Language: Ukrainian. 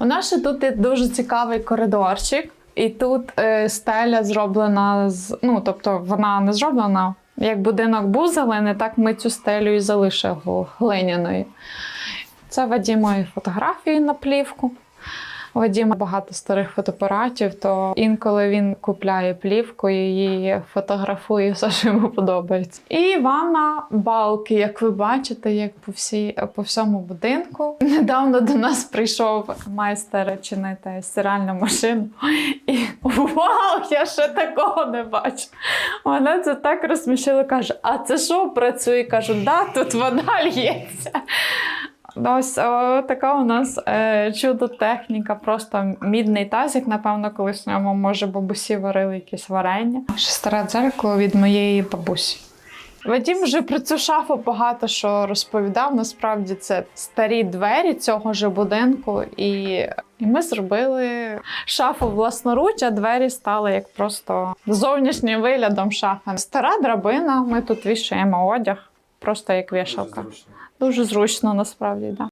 У нас ще тут є дуже цікавий коридорчик, і тут е, стеля зроблена з. Ну, тобто вона не зроблена. Як будинок був зелений, так ми цю стелю і залишили глиняною. Це Вадімої фотографії на плівку. Вадіма багато старих фотоапаратів, то інколи він купляє плівку і її фотографує все, що йому подобається. І ванна балки, як ви бачите, як по, всій, по всьому будинку. Недавно до нас прийшов майстер чинити стиральну машину. І вау, я ще такого не бачу. Мене це так розсмішило. Каже: а це що працює? Кажу, да, тут вода лється. Ось о, така у нас е, чудо техніка, просто мідний тазик. Напевно, колись в ньому, може, бабусі варили якесь варення. Ще старе дзеркало від моєї бабусі. Вадім вже про цю шафу багато що розповідав. Насправді це старі двері цього ж будинку, і, і ми зробили шафу власноруч, а двері стали як просто зовнішнім виглядом шафи. Стара драбина, ми тут вішаємо одяг, просто як вішалка. Дуже зручно насправді, так. Да.